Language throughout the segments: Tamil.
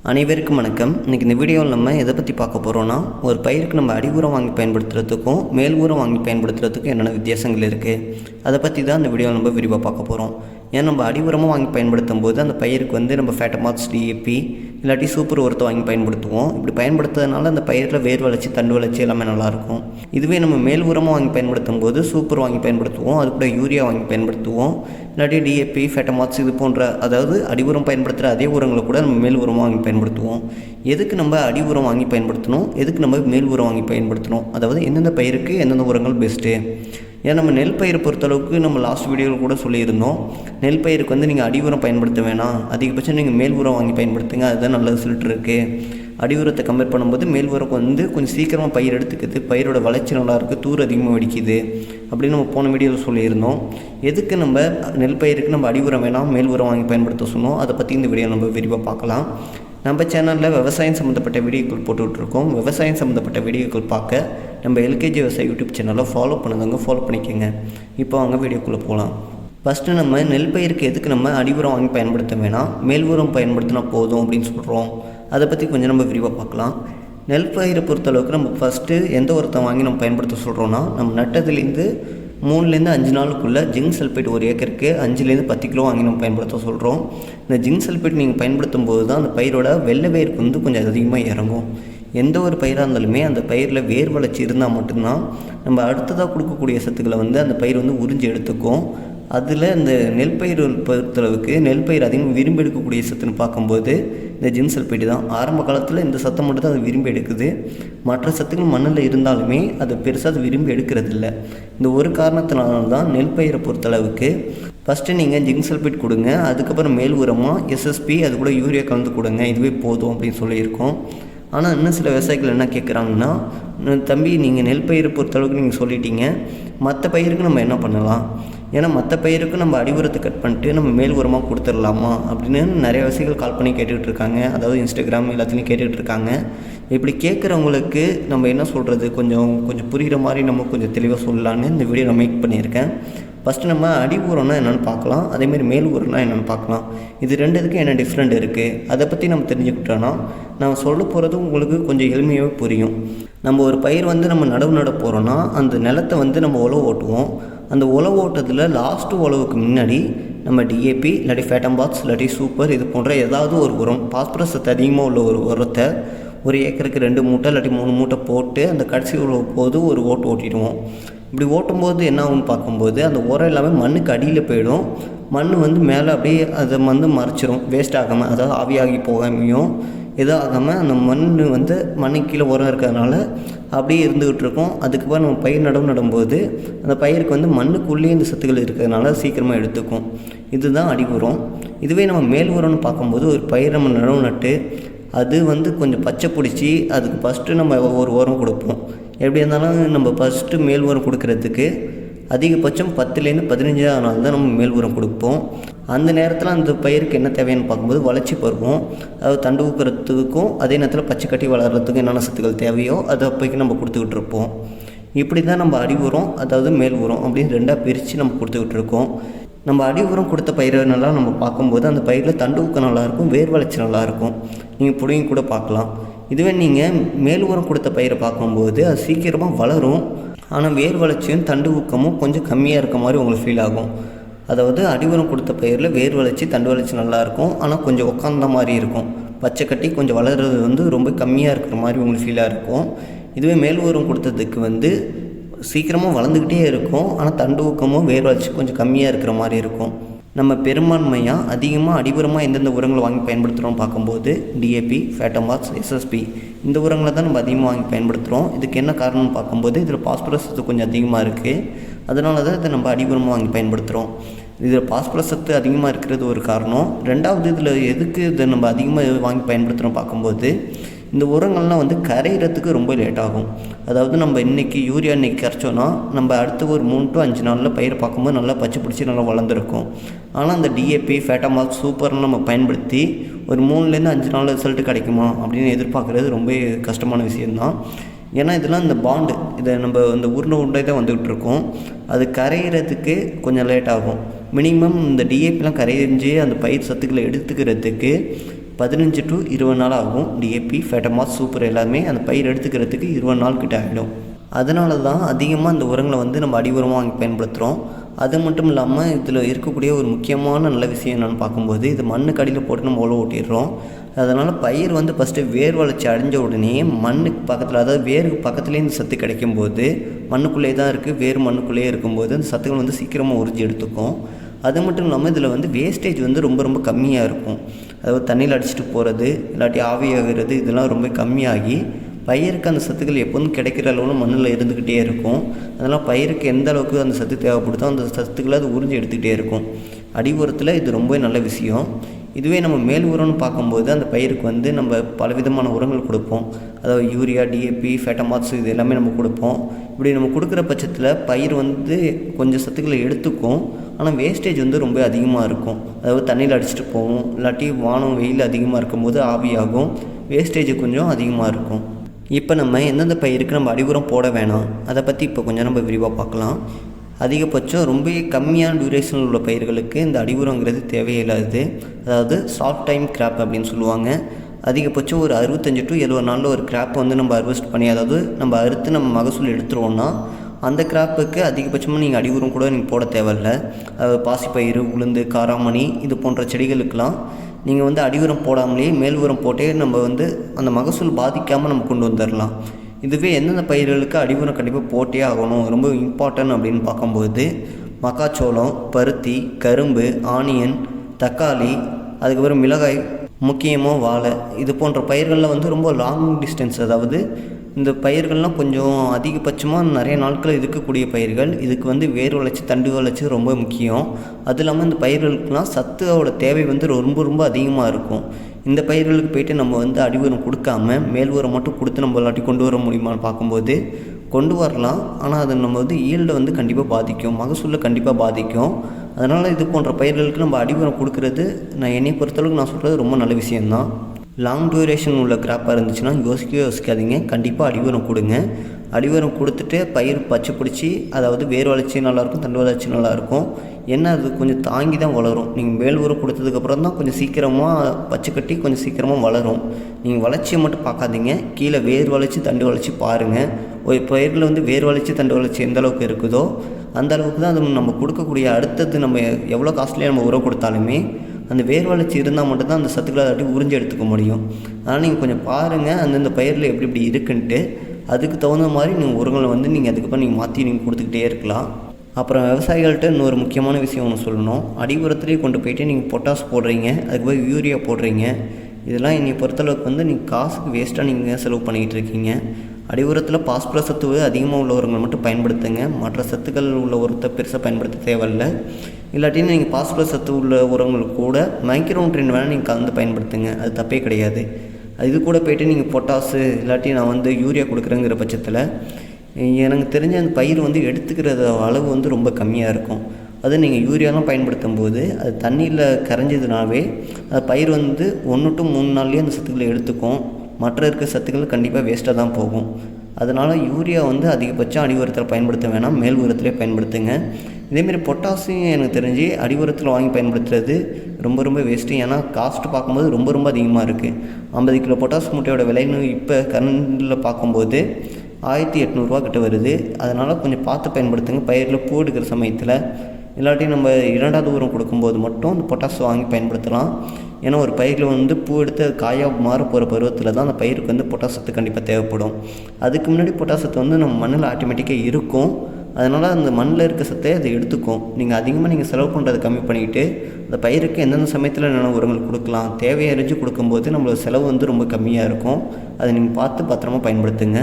அனைவருக்கும் வணக்கம். இன்றைக்கி இந்த வீடியோவில் நம்ம எதை பற்றி பார்க்க போகிறோன்னா ஒரு பயிருக்கு நம்ம அடி உரம் வாங்கி பயன்படுத்துறதுக்கும் மேல் உரம் வாங்கி பயன்படுத்துறதுக்கும் என்னென்ன வித்தியாசங்கள் இருக்குது அதை பற்றி தான் இந்த வீடியோவில் நம்ம விரிவாக பார்க்க போகிறோம் ஏன்னா நம்ம அடி உரமாக வாங்கி பயன்படுத்தும் போது அந்த பயிருக்கு வந்து நம்ம ஃபேட்டமாக்ஸ் டிஏபி இல்லாட்டி சூப்பர் உரத்தை வாங்கி பயன்படுத்துவோம். இப்படி பயன்படுத்துறதுனால அந்த பயிரில் வேர் வளர்ச்சி தண்டு வளர்ச்சி எல்லாமே நல்லாயிருக்கும். இதுவே நம்ம மேல் உரமாக வாங்கி பயன்படுத்தும் போது சூப்பர் வாங்கி பயன்படுத்துவோம். அது கூட யூரியா வாங்கி பயன்படுத்துவோம். இல்லாட்டி டிஏபி ஃபேட்டமாக்ஸ் இது போன்ற அதாவது அடி உரம் பயன்படுத்துகிற அதே உரங்களை கூட நம்ம மேல் உரமாக வாங்கி பயன்படுத்துவோம். எதுக்கு நம்ம அடி உரம் வாங்கி பயன்படுத்தணும்? எதுக்கு நம்ம மேல் உரம் வாங்கி பயன்படுத்தணும்? அதாவது எந்தெந்த பயிருக்கு எந்தெந்த உரங்கள் பெஸ்ட்டு ஏன்னா நம்ம நெல் பயிரை பொறுத்தளவுக்கு நம்ம லாஸ்ட் வீடியோவில் கூட சொல்லியிருந்தோம். நெல் பயிருக்கு வந்து நீங்கள் அடி உரம் பயன்படுத்த வேணாம். அதிகபட்சம் நீங்கள் மேல் உரம் வாங்கி பயன்படுத்துங்க. அதுதான் நல்ல சொல்லிட்டு இருக்குது அடி உரத்தை கம்பேர் பண்ணும்போது மேல் உரம் வந்து கொஞ்சம் சீக்கிரமாக பயிர் எடுத்துக்குது. பயிரோட வளர்ச்சி நல்லா இருக்குது தூர் அதிகமாக வெடிக்குது. அப்படின்னு நம்ம போன வீடியோவில் சொல்லியிருந்தோம். எதுக்கு நம்ம நெல் பயிருக்கு நம்ம அடி உரம் வேணாம் மேல் உரம் வாங்கி பயன்படுத்த சொன்னோம்? அதை பற்றி இந்த வீடியோ நம்ம விரிவாக பார்க்கலாம். நம்ம சேனலில் விவசாயம் சம்மந்தப்பட்ட வீடியோக்கள் போட்டுட்ருக்கோம் விவசாயம் சம்மந்தப்பட்ட வீடியோக்கள் பார்க்க நம்ம எல்கேஜி விவசாய யூடியூப் சேனலை ஃபாலோ பண்ணுங்க ஃபாலோ பண்ணிக்கோங்க. இப்போ வாங்க வீடியோக்குள்ளே போகலாம் ஃபஸ்ட்டு நம்ம நெல் பயிருக்கு எதுக்கு நம்ம அடி உரம் வாங்கி பயன்படுத்த வேணாம்? மேல் உரம் பயன்படுத்தினா போதும் அப்படின்னு சொல்கிறோம் அதை பற்றி கொஞ்சம் நம்ம விரிவாக பார்க்கலாம். நெல் பயிரை பொறுத்தளவுக்கு நம்ம ஃபஸ்ட்டு எந்த உரத்தை வாங்கி நம்ம பயன்படுத்த சொல்கிறோன்னா நம்ம நட்டதுலேருந்து மூணுலேருந்து அஞ்சு நாளுக்குள்ளே ஜிங்க் சல்ஃபேட் ஒரு ஏக்கருக்கு அஞ்சுலேருந்து பத்து கிலோ வாங்கி நம்ம பயன்படுத்த சொல்கிறோம் இந்த ஜிங்க் சல்ஃபேட் நீங்கள் பயன்படுத்தும் போது தான் அந்த பயிரோட வெள்ளை பயிருக்கு வந்து கொஞ்சம் அதிகமாக இறங்கும். எந்த ஒரு பயிராக இருந்தாலுமே அந்த பயிரில் வேர் வளர்ச்சி இருந்தால் மட்டும்தான் நம்ம அடுத்ததாக கொடுக்கக்கூடிய சத்துக்களை வந்து அந்த பயிர் வந்து உறிஞ்சி எடுத்துக்கும். அதில் இந்த நெல் பயிர் பொறுத்தளவுக்கு நெல் பயிர் அதிகமாக விரும்பி எடுக்கக்கூடிய சத்துன்னு பார்க்கும்போது இந்த ஜின் சல்பேட்டு தான். ஆரம்ப காலத்தில் இந்த சத்தம் மட்டும் தான் அது விரும்பி எடுக்குது. மற்ற சத்துக்கள் மண்ணில் இருந்தாலுமே அதை பெருசாக அது விரும்பி எடுக்கிறதில்ல. இந்த ஒரு காரணத்தினால தான் நெல் பயிரை பொறுத்தளவுக்கு ஃபஸ்ட்டு நீங்கள் ஜிங்க் சல்பேட் கொடுங்க. அதுக்கப்புறம் மேல் உரமாக எஸ்எஸ்பி அது கூட யூரியா கலந்து கொடுங்க. இதுவே போதும் அப்படின்னு சொல்லியிருக்கோம். ஆனால் இன்னும் சில விவசாயிகள் என்ன கேட்குறாங்கன்னா தம்பி நீங்கள் நெல் பயிரை பொறுத்தளவுக்கு நீங்கள் சொல்லிட்டீங்க. மற்ற பயிருக்கு நம்ம என்ன பண்ணலாம்? ஏன்னா மற்ற பயிருக்கு நம்ம அடி உரத்தை கட் பண்ணிட்டு நம்ம மேல் உரமாக கொடுத்துடலாமா? அப்படின்னு நிறைய விவசாயிகள் கால் பண்ணி கேட்டுக்கிட்டு இருக்காங்க. அதாவது இன்ஸ்டாகிராம் எல்லாத்துலேயும் கேட்டுக்கிட்டு இருக்காங்க. இப்படி கேட்குறவங்களுக்கு நம்ம என்ன சொல்கிறது கொஞ்சம் கொஞ்சம் புரிகிற மாதிரி நம்ம கொஞ்சம் தெளிவாக சொல்லலான்னு இந்த வீடியோ நான் மேக் பண்ணியிருக்கேன். ஃபஸ்ட்டு நம்ம அடி உரம்னா என்னென்னு பார்க்கலாம். அதேமாரி மேல் ஊரம்னா என்னென்னு பார்க்கலாம். இது ரெண்டுத்துக்கும் என்ன டிஃப்ரெண்ட் இருக்குது அதை பற்றி நம்ம தெரிஞ்சுக்கிட்டோன்னா நான் சொல்ல போகிறது உங்களுக்கு கொஞ்சம் எளிமையாகவே புரியும். நம்ம ஒரு பயிர் வந்து நம்ம நடவு நட போகிறோன்னா அந்த நிலத்தை வந்து நம்ம உழவு ஓட்டுவோம். அந்த உழவு ஓட்டத்தில் லாஸ்ட்டு உழவுக்கு முன்னாடி நம்ம டிஏபி இல்லாட்டி ஃபேட்டம்பாக்ஸ் இல்லாட்டி சூப்பர் இது போன்ற ஏதாவது ஒரு உரம் பாஸ்பரஸ் சத்து அதிகமாக உள்ள ஒரு உரத்தை ஒரு ஏக்கருக்கு ரெண்டு மூட்டை இல்லாட்டி மூணு மூட்டை போட்டு அந்த கடைசி உழவு போது ஒரு ஓட்டு ஓட்டிடுவோம். இப்படி ஓட்டும்போது என்ன ஆகும்னு பார்க்கும்போது அந்த உரம் எல்லாமே மண்ணுக்கு அடியில் போயிடும். மண் வந்து மேலே அப்படியே அதை வந்து மறைச்சிரும். வேஸ்ட் ஆகாமல் அதாவது ஆவியாகி போகாமையும் எதுவும் ஆகாமல் அந்த மண் வந்து மண்ணுக்கு கீழே உரம் இருக்கிறதுனால அப்படியே இருந்துக்கிட்டு இருக்கும். அதுக்கப்புறம் நம்ம பயிர் நடவு நடும்போது அந்த பயிருக்கு வந்து மண்ணுக்குள்ளேயே இந்த சத்துக்கள் இருக்கிறதுனால சீக்கிரமாக எடுத்துக்கும். இதுதான் அடி உரம். இதுவே நம்ம மேல் உரம்னு பார்க்கும்போது ஒரு பயிர் நம்ம நடவு நட்டு அது வந்து கொஞ்சம் பச்சை பிடிச்சி அதுக்கு ஃபஸ்ட்டு நம்ம ஒரு உரம் கொடுப்போம். எப்படி இருந்தாலும் நம்ம ஃபஸ்ட்டு மேல் உரம் கொடுக்கறதுக்கு அதிகபட்சம் பத்துலேருந்து பதினஞ்சாவது நாள் தான் நம்ம மேல் உரம் கொடுப்போம். அந்த நேரத்தில் அந்த பயிருக்கு என்ன தேவைன்னு பார்க்கும்போது வளர்ச்சி பருவம் அதாவது தண்டு ஊக்கிறதுக்கும் அதே நேரத்தில் பச்சை கட்டி வளர்கிறதுக்கும் என்னென்ன சத்துக்கள் தேவையோ அதை அப்போக்கு நம்ம கொடுத்துக்கிட்டு இருப்போம். இப்படி தான் நம்ம அடி உரம் அதாவது மேல் உரம் அப்படின்னு ரெண்டாக பிரித்து நம்ம கொடுத்துக்கிட்டு இருக்கோம். நம்ம அடி உரம் கொடுத்த பயிரெல்லாம் நம்ம பார்க்கும்போது அந்த பயிரில் தண்டு ஊக்கம் நல்லாயிருக்கும் வேர் வளர்ச்சி நல்லாயிருக்கும் நீங்கள் பிடிங்க கூட பார்க்கலாம். இதுவே நீங்கள் மேல் உரம் கொடுத்த பயிரை பார்க்கும்போது அது சீக்கிரமாக வளரும். ஆனால் வேர் வளர்ச்சியும் தண்டு ஊக்கமும் கொஞ்சம் கம்மியாக இருக்க மாதிரி உங்களுக்கு ஃபீல் ஆகும். அதாவது அடி உரம் கொடுத்த பயிரில் வேர் வளர்ச்சி தண்டு வளர்ச்சி நல்லாயிருக்கும் ஆனால் கொஞ்சம் உட்காந்த மாதிரி இருக்கும். பச்சை கட்டி கொஞ்சம் வளர்கிறது வந்து ரொம்ப கம்மியாக இருக்கிற மாதிரி உங்களுக்கு ஃபீலாக இருக்கும். இதுவே மேல் உரம் கொடுத்ததுக்கு வந்து சீக்கிரமாக வளர்ந்துக்கிட்டே இருக்கும். ஆனால் தண்டு ஊக்கமும் வேர் வளர்ச்சி கொஞ்சம் கம்மியாக இருக்கிற மாதிரி இருக்கும். நம்ம பெரும்பான்மையாக அதிகமாக அடிபுறமாக எந்தெந்த உரங்களை வாங்கி பயன்படுத்துகிறோம் பார்க்கும்போது டிஏபி ஃபேட்டமாக்ஸ் எஸ்எஸ்பி இந்த உரங்களை தான் நம்ம அதிகமாக வாங்கி பயன்படுத்துகிறோம் இதுக்கு என்ன காரணம்னு பார்க்கும்போது இதில் பாஸ்பரஸ் சத்து கொஞ்சம் அதிகமாக இருக்குது அதனால தான் இதை நம்ம அடிபுறமாக வாங்கி பயன்படுத்துகிறோம் இதில் பாஸ்பரஸ் சத்து அதிகமாக இருக்கிறது ஒரு காரணம். ரெண்டாவது இதில் எதுக்கு இதை நம்ம அதிகமாக வாங்கி பயன்படுத்துகிறோம் பார்க்கும்போது இந்த உரங்கள்லாம் வந்து கரையிறதுக்கு ரொம்ப லேட் ஆகும். அதாவது நம்ம இன்றைக்கி யூரியா இன்றைக்கி கரைச்சோன்னா நம்ம அடுத்து ஒரு மூணு டு அஞ்சு நாளில் பயிர் பார்க்கும்போது நல்லா பச்சை பிடிச்சி நல்லா வளர்ந்துருக்கும். ஆனால் அந்த டிஏபி ஃபேட்டமாக் சூப்பர்னு நம்ம பயன்படுத்தி ஒரு மூணுலேருந்து அஞ்சு நாள் ரிசல்ட் கிடைக்குமா அப்படின்னு எதிர்பார்க்குறது ரொம்ப கஷ்டமான விஷயந்தான் ஏன்னா இதெல்லாம் இந்த பாண்டு இதை நம்ம இந்த உருண்டை உருண்டை தான் வந்துக்கிட்டு இருக்கோம். அது கரையிறதுக்கு கொஞ்சம் லேட் ஆகும். மினிமம் இந்த டிஏபிலாம் கரையிஞ்சு அந்த பயிர் சத்துக்களை எடுத்துக்கிறதுக்கு பதினஞ்சு டு இருபது நாள் ஆகும். டிஏபி ஃபேட்டமாஸ் சூப்பர் எல்லாமே அந்த பயிர் எடுத்துக்கிறதுக்கு இருபது நாள் கிட்ட ஆகிடும் அதனால தான் அதிகமாக அந்த உரங்களை வந்து நம்ம அடி உரமாக வாங்கி பயன்படுத்துகிறோம் அது மட்டும் இல்லாமல் இதில் இருக்கக்கூடிய ஒரு முக்கியமான நல்ல விஷயம் என்னென்னு பார்க்கும்போது இது மண்ணுக்கு அடியில் போட்டு நம்ம உழவு ஓட்டிடுறோம். அதனால் பயிர் வந்து ஃபஸ்ட்டு வேர் வளர்ச்சி அடைஞ்ச உடனே மண்ணுக்கு பக்கத்தில் அதாவது வேருக்கு பக்கத்துலேயே இந்த சத்து கிடைக்கும்போது மண்ணுக்குள்ளேயே தான் இருக்குது வேர் மண்ணுக்குள்ளேயே இருக்கும்போது அந்த சத்துக்கள் வந்து சீக்கிரமாக உறிஞ்சி எடுத்துக்கும். அது மட்டும் இல்லாமல் இதில் வந்து வேஸ்டேஜ் வந்து ரொம்ப ரொம்ப கம்மியாக இருக்கும். அதாவது தண்ணியில் அடிச்சுட்டு போகிறது இல்லாட்டி ஆவியாகிறது இதெல்லாம் ரொம்ப கம்மியாகி பயிருக்கு அந்த சத்துக்கள் எப்போதும் கிடைக்கிற அளவில் மண்ணில் இருந்துக்கிட்டே இருக்கும். அதனால் பயிருக்கு எந்த அளவுக்கு அந்த சத்து தேவைப்படுதோ அந்த சத்துக்களை அது உறிஞ்சி எடுத்துக்கிட்டே இருக்கும். அடி உரத்தில் இது ரொம்ப நல்ல விஷயம். இதுவே நம்ம மேல் உரம்னு பார்க்கும்போது அந்த பயிருக்கு வந்து நம்ம பலவிதமான உரங்கள் கொடுப்போம். அதாவது யூரியா டிஏபி ஃபேட்டமாக்ஸ் இது எல்லாமே நம்ம கொடுப்போம். இப்படி நம்ம கொடுக்குற பட்சத்தில் பயிர் வந்து கொஞ்சம் சத்துக்களை எடுத்துக்கும். ஆனால் வேஸ்டேஜ் வந்து ரொம்ப அதிகமாக இருக்கும். அதாவது தண்ணியில் அடிச்சுட்டு போவோம். இல்லாட்டி வானம் வெயில் அதிகமாக இருக்கும்போது ஆவியாகும் வேஸ்டேஜ் கொஞ்சம் அதிகமாக இருக்கும். இப்போ நம்ம எந்தெந்த பயிருக்கு நம்ம அடி போட வேணாம். அதை பற்றி இப்போ கொஞ்சம் நம்ம விரிவாக பார்க்கலாம். அதிகபட்சம் ரொம்ப கம்மியான டியூரேஷனில் உள்ள பயிர்களுக்கு இந்த அடி தேவையில்லாது அதாவது ஷார்ட் டைம் கிராப் அப்படின்னு சொல்லுவாங்க. அதிகபட்சம் ஒரு அறுபத்தஞ்சு டு எழுபது நாளில் ஒரு கிராப் வந்து நம்ம அறுவஸ்ட் பண்ணி அதாவது நம்ம அறுத்து நம்ம மகசூல் எடுத்துருவோம்னா அந்த கிராப்புக்கு அதிகபட்சமாக நீங்கள் அடி உரம் கூட நீங்கள் போட தேவையில்ல. அதாவது பாசிப்பயிறு உளுந்து காராமணி இது போன்ற செடிகளுக்கெல்லாம் நீங்கள் வந்து அடி உரம் போடாமலேயே மேல் உரம் போட்டே நம்ம வந்து அந்த மகசூல் பாதிக்காமல் நம்ம கொண்டு வந்துடலாம் இதுவே எந்தெந்த பயிர்களுக்கு அடி உரம் கண்டிப்பாக போட்டே ஆகணும் ரொம்ப இம்பார்ட்டன்ட் அப்படின்னு பார்க்கும்போது மக்காச்சோளம் பருத்தி கரும்பு ஆனியன் தக்காளி அதுக்கப்புறம் மிளகாய் முக்கியமாக வாழை இது போன்ற பயிர்களில் வந்து ரொம்ப லாங் டிஸ்டன்ஸ் அதாவது இந்த பயிர்கள்லாம் கொஞ்சம் அதிகபட்சமாக நிறைய நாட்கள் இருக்கக்கூடிய பயிர்கள். இதுக்கு வந்து வேர் வளர்ச்சி தண்டு வளர்ச்சி ரொம்ப முக்கியம். அது இல்லாமல் இந்த பயிர்களுக்கெலாம் சத்தோட தேவை வந்து ரொம்ப ரொம்ப அதிகமாக இருக்கும். இந்த பயிர்களுக்கு போயிட்டு நம்ம வந்து அடி உரம் கொடுக்காம மேல் உரம் மட்டும் கொடுத்து நம்ம இல்லாட்டி கொண்டு வர முடியுமான்னு பார்க்கும்போது கொண்டு வரலாம். ஆனால் அது நம்ம வந்து ஈல்டை வந்து கண்டிப்பாக பாதிக்கும். மகசூலில் கண்டிப்பாக பாதிக்கும். அதனால் இது போன்ற பயிர்களுக்கு நம்ம அடி உரம் கொடுக்கறது நான் என்னை பொறுத்தளவுக்கு நான் சொல்கிறது ரொம்ப நல்ல விஷயந்தான் லாங் டியூரேஷன் உள்ள கிராப்பாக இருந்துச்சுன்னா யோசிக்கவே யோசிக்காதீங்க. கண்டிப்பாக அடிவரம் கொடுங்க. அடிவரம் கொடுத்துட்டு பயிர் பச்சை பிடிச்சி அதாவது வேர் வளர்ச்சி நல்லாயிருக்கும் தண்டு வளர்ச்சி நல்லாயிருக்கும். ஏன்னா அது கொஞ்சம் தாங்கி தான் வளரும். நீங்கள் மேல் உரம் கொடுத்ததுக்கப்புறம் தான் கொஞ்சம் சீக்கிரமாக பச்சை கட்டி கொஞ்சம் சீக்கிரமாக வளரும். நீங்கள் வளர்ச்சியை மட்டும் பார்க்காதீங்க. கீழே வேர் வளர்ச்சி தண்டு வளர்ச்சி பாருங்கள் ஒரு பயிரில் வந்து வேர் வளர்ச்சி தண்டு வளர்ச்சி எந்த அளவுக்கு இருக்குதோ அந்த அளவுக்கு தான் அது நம்ம கொடுக்கக்கூடிய அடுத்தது நம்ம எவ்வளோ காஸ்ட்லியாக நம்ம உரம் கொடுத்தாலுமே அந்த வேர் வளர்ச்சி இருந்தால் மட்டும்தான் அந்த சத்துக்களை அதை உறிஞ்சி எடுத்துக்க முடியும். அதனால் நீங்கள் கொஞ்சம் பாருங்கள் அந்தந்த பயிரில் எப்படி இப்படி இருக்குன்ட்டு. அதுக்கு தகுந்த மாதிரி நீங்கள் உரங்களை வந்து நீங்கள் அதுக்கப்புறம் நீங்கள் மாற்றி நீங்கள் கொடுத்துக்கிட்டே இருக்கலாம். அப்புறம் விவசாயிகள்கிட்ட இன்னொரு முக்கியமான விஷயம் ஒன்று சொல்லணும். அடி உரத்துலேயே கொண்டு போயிட்டு நீங்கள் பொட்டாஸ் போடுறீங்க அதுக்கு போய் யூரியா போடுறீங்க. இதெல்லாம் என்னை பொறுத்தளவுக்கு வந்து நீங்கள் காசுக்கு வேஸ்ட்டாக நீங்கள் செலவு பண்ணிக்கிட்டு இருக்கீங்க. அடி உரத்தில் பாஸ்பரஸ் சத்து அதிகமாக உள்ள உரங்களை மட்டும் பயன்படுத்துங்க. மற்ற சத்துக்கள் உள்ள உரத்தை பெருசாக பயன்படுத்த தேவையில்லை. இல்லாட்டின்னு நீங்கள் பாஸ்பரஸ் சத்து உள்ள உரங்கள் கூட மைக்ரோ வேணால் நீங்கள் கலந்து பயன்படுத்துங்க. அது தப்பே கிடையாது. இது கூட போய்ட்டு நீங்கள் பொட்டாசு இல்லாட்டி நான் வந்து யூரியா கொடுக்குறேங்கிற பட்சத்தில் எனக்கு தெரிஞ்ச அந்த பயிர் வந்து எடுத்துக்கிறத அளவு வந்து ரொம்ப கம்மியாக இருக்கும். அது நீங்கள் யூரியாலாம் பயன்படுத்தும் போது அது தண்ணியில் கரைஞ்சதுனாவே அது பயிர் வந்து ஒன்று டு மூணு நாள்லேயே அந்த சத்துக்களை எடுத்துக்கும். மற்ற இருக்க சத்துக்கள் கண்டிப்பாக வேஸ்ட்டாக தான் போகும். அதனால் யூரியா வந்து அதிகபட்சம் அடி உரத்தில் பயன்படுத்த வேணாம். மேல் உரத்திலே பயன்படுத்துங்க. இதேமாரி பொட்டாசியம் எனக்கு தெரிஞ்சு அடி உரத்தில் வாங்கி பயன்படுத்துறது ரொம்ப ரொம்ப வேஸ்ட்டு ஏன்னா காஸ்ட்டு பார்க்கும்போது ரொம்ப ரொம்ப அதிகமாக இருக்குது ஐம்பது கிலோ பொட்டாஸ் மூட்டையோட விலைன்னு இப்போ கரண்டில் பார்க்கும்போது ஆயிரத்தி எட்நூறுரூவா கிட்ட வருது. அதனால் கொஞ்சம் பார்த்து பயன்படுத்துங்க. பயிரில் பூ எடுக்கிற சமயத்தில் இல்லாட்டி நம்ம இரண்டாவது உரம் கொடுக்கும்போது மட்டும் அந்த பொட்டாஸ் வாங்கி பயன்படுத்தலாம். ஏன்னா ஒரு பயிரில் வந்து பூ எடுத்து காயாக மாற போகிற பருவத்தில் தான் அந்த பயிருக்கு வந்து பொட்டாசத்து கண்டிப்பாக தேவைப்படும். அதுக்கு முன்னாடி பொட்டாசத்து வந்து நம்ம மண்ணில் ஆட்டோமேட்டிக்காக இருக்கும். அதனால் அந்த மண்ணில் இருக்க சத்தை அதை எடுத்துக்கும். நீங்கள் அதிகமாக நீங்கள் செலவு பண்ணுறதை கம்மி பண்ணிக்கிட்டு அந்த பயிருக்கு எந்தெந்த சமயத்தில் என்னென்ன உரங்கள் கொடுக்கலாம் தேவையை அறிஞ்சு கொடுக்கும்போது நம்மளோட செலவு வந்து ரொம்ப கம்மியாக இருக்கும். அதை நீங்கள் பார்த்து பத்திரமா பயன்படுத்துங்க.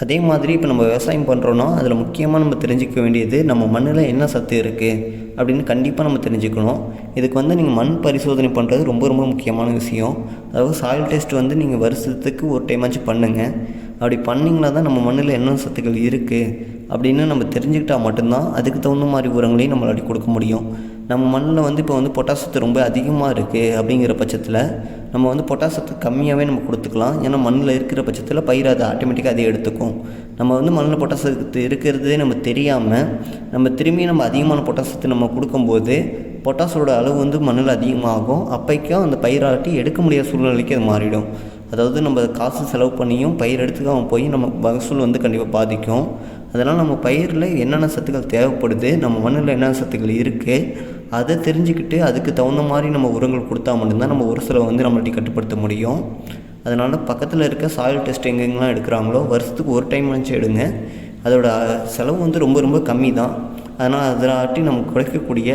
அதே மாதிரி இப்போ நம்ம விவசாயம் பண்ணுறோன்னா அதில் முக்கியமாக நம்ம தெரிஞ்சிக்க வேண்டியது நம்ம மண்ணில் என்ன சத்து இருக்குது அப்படின்னு கண்டிப்பாக நம்ம தெரிஞ்சுக்கணும். இதுக்கு வந்து நீங்கள் மண் பரிசோதனை பண்ணுறது ரொம்ப ரொம்ப முக்கியமான விஷயம். அதாவது சாயில் டெஸ்ட் வந்து நீங்கள் வருஷத்துக்கு ஒரு டைமாச்சும் பண்ணுங்கள் அப்படி பண்ணிங்கன்னா தான் நம்ம மண்ணில் என்ன சத்துக்கள் இருக்குது அப்படின்னு நம்ம தெரிஞ்சுக்கிட்டால் மட்டும்தான் அதுக்கு தகுந்த மாதிரி உரங்களையும் நம்மளாடி கொடுக்க முடியும். நம்ம மண்ணில் வந்து இப்போ வந்து பொட்டாசத்து ரொம்ப அதிகமாக இருக்குது அப்படிங்கிற பட்சத்தில் நம்ம வந்து பொட்டாசத்தை கம்மியாகவே நம்ம கொடுத்துக்கலாம். ஏன்னா மண்ணில் இருக்கிற பட்சத்தில் பயிர் அதை ஆட்டோமேட்டிக்காக அதை எடுத்துக்கும். நம்ம வந்து மண்ணில் பொட்டாசத்து இருக்கிறதே நம்ம தெரியாமல் நம்ம திரும்பி நம்ம அதிகமான பொட்டாசத்தை நம்ம கொடுக்கும்போது பொட்டாசோட அளவு வந்து மண்ணில் அதிகமாகும். அப்போக்கும் அந்த பயிராட்டி எடுக்க முடியாத சூழ்நிலைக்கு அது மாறிடும். அதாவது நம்ம காசு செலவு பண்ணியும் பயிர் எடுத்துக்காமல் போய் நம்ம மகசூல் வந்து கண்டிப்பாக பாதிக்கும். அதனால் நம்ம பயிரில் என்னென்ன சத்துக்கள் தேவைப்படுது நம்ம மண்ணில் என்னென்ன சத்துக்கள் இருக்குது அதை தெரிஞ்சுக்கிட்டு அதுக்கு தகுந்த மாதிரி நம்ம உரங்கள் கொடுத்தா மட்டும்தான் நம்ம ஒரு செலவை வந்து நம்மள்ட்ட கட்டுப்படுத்த முடியும். அதனால் பக்கத்தில் இருக்க சாயில் டெஸ்ட் எங்கெங்கெல்லாம் எடுக்கிறாங்களோ வருஷத்துக்கு ஒரு டைம் நினச்சி எடுங்க. அதோட செலவு வந்து ரொம்ப ரொம்ப கம்மி தான் அதனால் அதிலாட்டி நம்ம குறைக்கக்கூடிய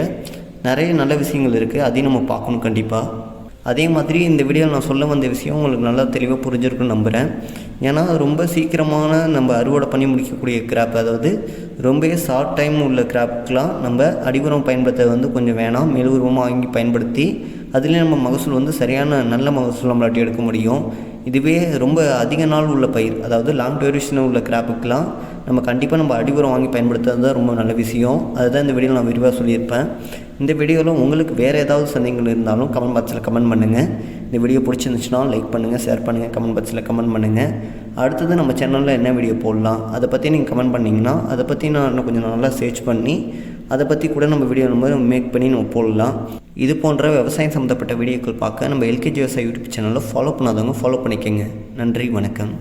நிறைய நல்ல விஷயங்கள் இருக்குது அதையும் நம்ம பார்க்கணும் கண்டிப்பாக அதே மாதிரி இந்த வீடியோவில் நான் சொல்ல வந்த விஷயம் உங்களுக்கு நல்லா தெளிவாக புரிஞ்சிருக்குன்னு நம்புகிறேன் ஏன்னா ரொம்ப சீக்கிரமான நம்ம அறுவடை பண்ணி முடிக்கக்கூடிய கிராப் அதாவது ரொம்பவே ஷார்ட் டைம் உள்ள கிராப்க்கெலாம் நம்ம அடிவுரம் பயன்படுத்த வந்து கொஞ்சம் வேணாம். மேலுருவமாக வாங்கி பயன்படுத்தி அதுலேயும் நம்ம மகசூல் வந்து சரியான நல்ல மகசூல் நம்மளாட்டி எடுக்க முடியும். இதுவே ரொம்ப அதிக நாள் உள்ள பயிர் அதாவது லாங் டியூரேஷன் உள்ள கிராப்புக்கெலாம் நம்ம கண்டிப்பாக நம்ம அடிவுரம் வாங்கி பயன்படுத்துறது தான் ரொம்ப நல்ல விஷயம். அதுதான் இந்த வீடியோவில் நான் விரிவாக சொல்லியிருப்பேன். இந்த வீடியோவில் உங்களுக்கு வேறு ஏதாவது சந்தேகங்கள் இருந்தாலும் கமெண்ட் பாக்ஸில் கமெண்ட் பண்ணுங்கள் இந்த வீடியோ பிடிச்சிருந்துச்சுன்னா லைக் பண்ணுங்கள் ஷேர் பண்ணுங்கள் கமெண்ட் பாக்ஸில் கமெண்ட் பண்ணுங்கள் அடுத்தது நம்ம சேனலில் என்ன வீடியோ போடலாம் அதை பற்றி நீங்கள் கமெண்ட் பண்ணிங்கன்னா அதை பற்றி நான் இன்னும் கொஞ்சம் நல்லா சர்ச் பண்ணி அதை பற்றி கூட நம்ம வீடியோ நம்ம மேக் பண்ணி நம்ம போடலாம். இது போன்ற விவசாயம் சம்மந்தப்பட்ட வீடியோக்கள் பார்க்க நம்ம எல்கேஜி விவசாய யூடியூப் சேனலில் ஃபாலோ பண்ணாதவங்க ஃபாலோ பண்ணிக்கோங்க. நன்றி வணக்கம்.